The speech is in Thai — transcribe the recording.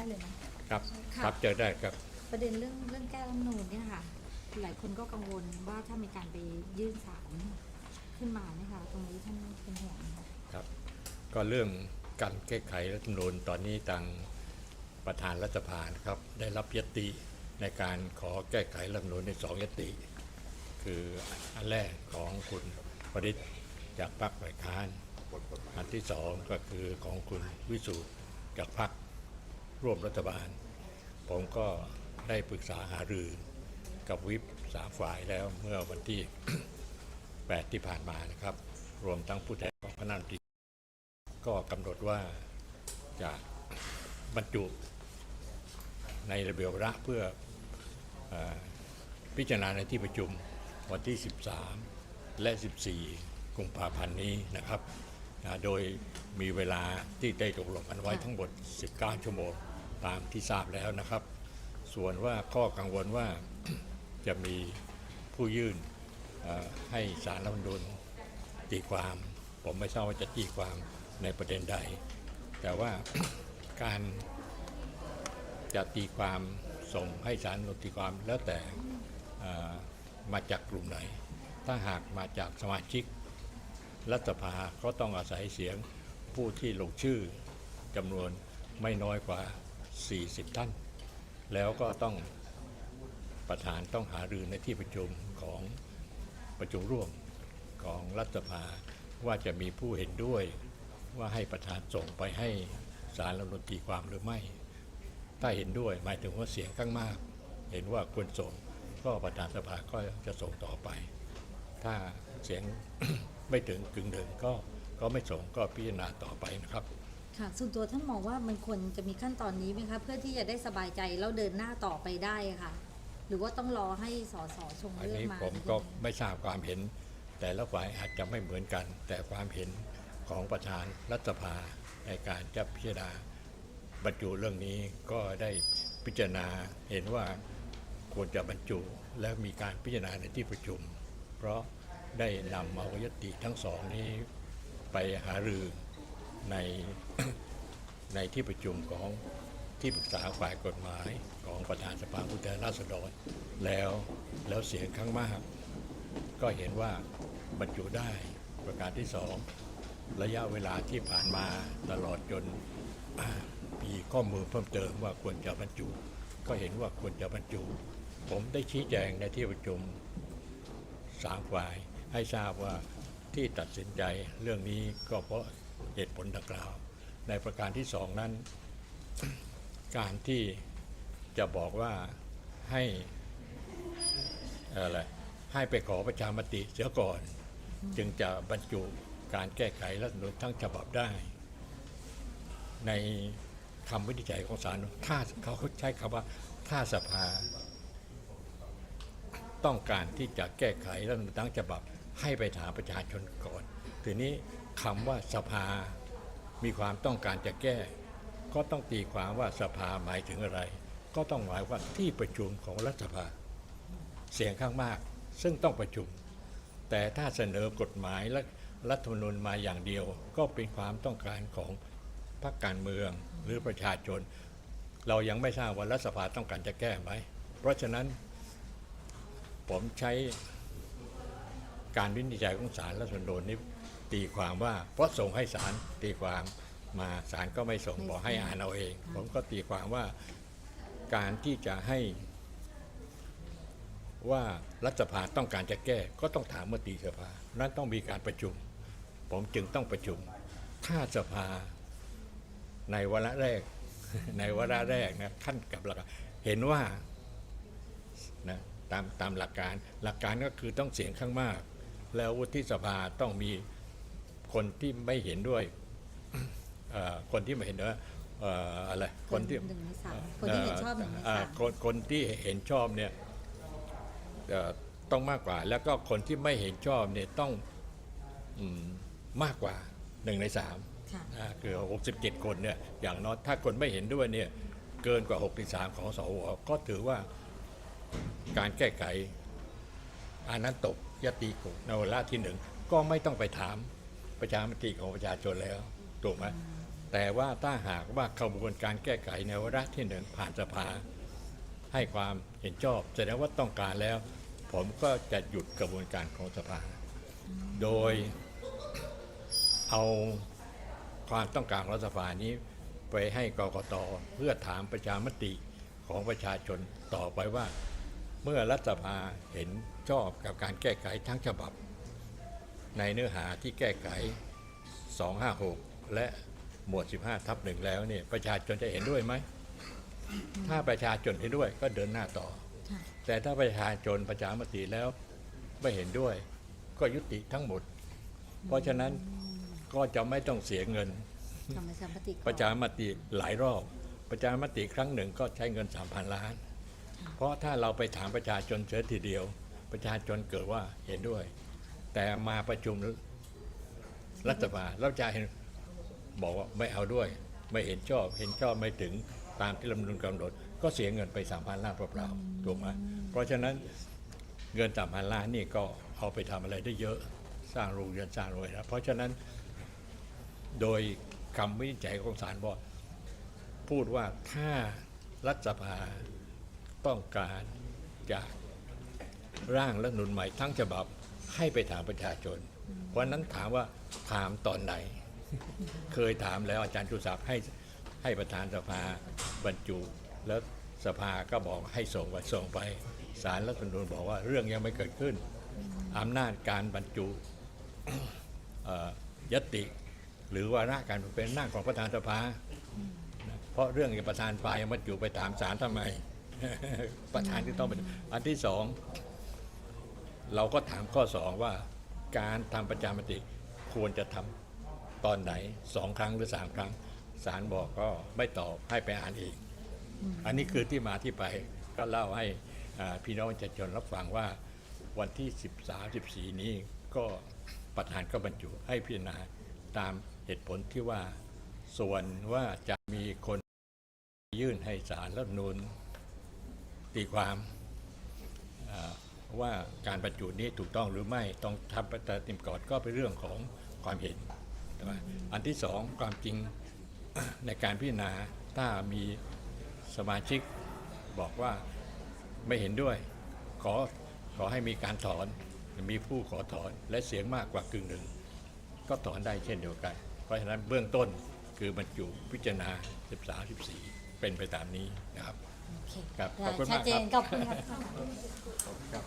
ได้เลยนะ ครับค่ะ ครับเจอได้ครับ ประเด็นเรื่องเรื่องแก้รัฐธรรมนูญเนี่ยค่ะ หลายคนก็กังวลว่าถ้ามีการไปยื่นศาลขึ้นมาเนี่ยค่ะตรงนี้ท่านเป็นห่วงไหมคะครับก็เรื่องการแก้ไขรัฐธรรมนูญตอนนี้ทางประธานรัฐสภานะครับ ได้รับยติในการขอแก้ไขรัฐธรรมนูญในสองยติ คืออันแรกของคุณปริศจากพรรคฝ่ายค้าน อันที่สองก็คือของคุณวิสุทธ์จากพรรค ร่วมรัฐบาล ผมก็ได้ปรึกษาหารือกับวิปสามฝ่ายแล้วเมื่อวันที่ 8 ที่ผ่านมานะครับ รวมทั้งผู้แทนของคณะรัฐมนตรีก็กำหนดว่าจะบรรจุในระเบียบระเพื่ออพิจารณาในที่ประชุมวันที่ 13 และ 14 กุมภาพันธ์นี้นะครับ โดยมีเวลาที่ได้ตกลงกันไว้ทั้งหมด 19 ชั่วโมง ตามที่ทราบแล้วนะครับ ส่วนว่าข้อกังวลว่าจะมีผู้ยื่นให้สารรัฐมนูญตีความ ผมไม่ทราบว่าจะตีความในประเด็นใด แต่ว่าการจะตีความส่งให้สารรัฐมนูญตีความแล้วแต่มาจากกลุ่มไหน ถ้าหากมาจากสมาชิกรัฐสภาก็ต้องอาศัยเสียงผู้ที่ลงชื่อจำนวนไม่น้อยกว่า 40 ท่าน แล้วก็ต้องประธานต้องหารือในที่ประชุมของประชุมร่วมของรัฐสภาว่าจะมีผู้เห็นด้วยว่าให้ประธานส่งไปให้สารรัฐมนูญตีความหรือไม่ ถ้าเห็นด้วยหมายถึงว่าเสียงข้างมาก เห็นว่าควรส่งก็ประธานสภาก็จะส่งต่อไป ถ้าเสียงไม่ถึงกึ่งหนึ่งก็ก็ไม่ส่งก็พิจารณาต่อไปนะครับ ค่ะส่วนตัวท่านมองว่ามันควรจะมีขั้นตอนนี้ไหมคะเพื่อที่จะได้สบายใจแล้วเดินหน้าต่อไปได้ค่ะ หรือว่าต้องรอให้สสชงอันเรื่องนี้มาผมก็ไม่ทราบความเห็น แต่ละฝ่ายอาจจะไม่เหมือนกัน แต่ความเห็นของประธานรัฐสภาในการจะพิจารณาบรรจุเรื่องนี้ก็ได้พิจารณาเห็นว่าควรจะบรรจุและมีการพิจารณาในที่ประชุม เพราะได้นำเอายติทั้งสองนี้ไปหารือ ในในที่ประชุมของที่ปรึกษาฝ่ายกฎหมายของประธานสภาผู้แทนราษฎรแล้วแล้วเสียงข้างมาก ก็เห็นว่าบรรจุได้ประการที่สองระยะเวลาที่ผ่านมาตลอดจนมีข้อมูลเพิ่มเติมว่าควรจะบรรจุ ก็เห็นว่าควรจะบรรจุ ผมได้ชี้แจงในที่ประชุมสามฝ่ายให้ทราบว่าที่ตัดสินใจเรื่องนี้ก็เพราะ เหตุผลดังกล่าว ในประการที่สองนั้น การที่จะบอกว่าให้เอ่ออะไรให้ไปขอประชามติเสียก่อน จึงจะบรรจุการแก้ไขรัฐธรรมนูญทั้งฉบับได้ ในคำวินิจฉัยของศาลถ้าเขาใช้คำว่าถ้าสภา ต้องการที่จะแก้ไขรัฐธรรมนูญทั้งฉบับให้ไปถามประชาชนก่อน ทีนี้ คำว่าสภา มีความต้องการจะแก้ ก็ต้องตีความว่าสภาหมายถึงอะไร ก็ต้องหมายว่าที่ประชุมของรัฐสภา เสียงข้างมากซึ่งต้องประชุม แต่ถ้าเสนอกฎหมายและรัฐธรรมนูญมาอย่างเดียว ก็เป็นความต้องการของพรรคการเมืองหรือประชาชน เรายังไม่ทราบว่ารัฐสภาต้องการจะแก้ไหม เพราะฉะนั้นผมใช้การวินิจฉัยของศาลรัฐธรรมนูญนี้ ตีความว่าเพราะส่งให้ศาลตีความมาศาลก็ไม่ส่งบอกให้อ่านเอาเอง ผมก็ตีความว่าการที่จะให้ ว่ารัฐสภาต้องการจะแก้ ก็ต้องถามมติสภานั้นต้องมีการประชุม ผมจึงต้องประชุม ถ้าสภาในวาระแรก ในวาระแรกนะขั้นกับหลักกาเห็นว่านะตามตามหลักการหลักการก็คือต้องเสียงข้างมาก แล้ววุฒิสภาต้องมี คนที่ไม่เห็นด้วยเอ่อคนที่ไม่เห็นด้วยเอ่ออะไรคนที่หนึ่งในสามคนที่เห็นชอบหนึ่งในอ่าสามคนคนที่เห็นชอบเนี่ยเอ่อต้องมากกว่า แล้วก็คนที่ไม่เห็นชอบเนี่ยต้องอมมากกว่าหนึ่งในสามค่ะอ่าคือ67 คนเนี่ยอย่างน้อยถ้าคนไม่เห็นด้วยเนี่ยเกินกว่า63ของสวก็ถือว่าการแก้ไขอันนั้นตกยติกในวาระที่หนึ่งก็ไม่ต้องไปถาม ประชามติของประชาชนแล้วถูกไหมแต่ว่าถ้าหากว่ากระบวนการแก้ไขในวาระที่หนึ่งผ่านสภา ให้ความเห็นชอบแสดงว่าต้องการแล้ว ผมก็จะหยุดกระบวนการของสภา โดยเอาความต้องการของรัฐสภานี้ไปให้กกตเพื่อถามประชามติของประชาชนต่อไปว่า เมื่อรัฐสภาเห็นชอบกับการแก้ไขทั้งฉบับ ในเนื้อหาที่แก้ไข 256 และหมวด 15 ทับหนึ่งแล้วเนี่ยประชาชนจะเห็นด้วยไหม ถ้าประชาชนเห็นด้วยก็เดินหน้าต่อค่ะแต่ถ้าประชาชนประชามติแล้วไม่เห็นด้วย ก็ยุติทั้งหมด เพราะฉะนั้นก็จะไม่ต้องเสียเงินทำประชามติก่อนประชามติหลายรอบ ประชามติครั้งหนึ่งก็ใช้เงิน 3,000 ล้าน เพราะถ้าเราไปถามประชาชนเฉยทีเดียว ประชาชนเกิดว่าเห็นด้วย แต่มาประชุมรัฐสภาแล้วจะเห็นบอกว่าไม่เอาด้วย ไม่เห็นชอบ เห็นชอบไม่ถึงตามที่รัฐมนูญกำหนด ก็เสียเงินไป3,000ล้านเปล่าๆถูกไหมเพราะฉะนั้นเงิน3,000ล้านนี่ก็เอาไปทำอะไรได้เยอะสร้างโรงเรียนสร้างโรงเรียนะเพราะฉะนั้นโดยคำวินิจฉัยของศาลบอกพูดว่าถ้ารัฐสภาต้องการจะร่างรัฐนุนใหม่ทั้งฉบับ ให้ไปถามประชาชนวันนั้นถามว่าถามตอนไหน เคยถามแล้วอาจารย์ชุศักดิ์ให้ให้ประธานสภาบรรจุ แล้วสภาก็บอกให้ส่งไปส่งไปสารรัฐธรรมนูญบอกว่าเรื่องยังไม่เกิดขึ้นอำนาจการบรรจุยติหรือว่าหน้าการเป็นหน้าของประธานสภา เพราะเรื่องอย่างประธานฝ่ายมันอยู่ไปถามศาลทำไม ประธานที่ต้องเป็นอันที่สอง เราก็ถามข้อสองว่าการทำประชามติควรจะทำตอนไหนสองครั้งหรือสามครั้งศาลบอกก็ไม่ตอบให้ไปอ่านเองอันนี้คือที่มาที่ไปก็เล่าให้พี่น้องประชาชนรับฟังว่าวันที่ 13 14 นี้ก็ประธานก็บรรจุให้พิจารณาตามเหตุผลที่ว่าส่วนว่าจะมีคนยื่นให้ศาลรัฐนูญตีความ ว่าการบรรจุนี้ถูกต้องหรือไม่ต้องทำประชาธิปก่อนก็เป็นเรื่องของความเห็นใช่ไหมอันที่สองความจริงในการพิจารณาถ้ามีสมาชิกบอกว่าไม่เห็นด้วย ขอขอให้มีการถอนมีผู้ขอถอนและเสียงมากกว่ากึ่งหนึ่ง ก็ถอนได้เช่นเดียวกัน เพราะฉะนั้นเบื้องต้นคือบรรจุพิจารณา 13 14 เป็นไปตามนี้นะครับ โอเคครับขได้อบคุณชัมาดกเจครับนขอบคุณครับ ครับ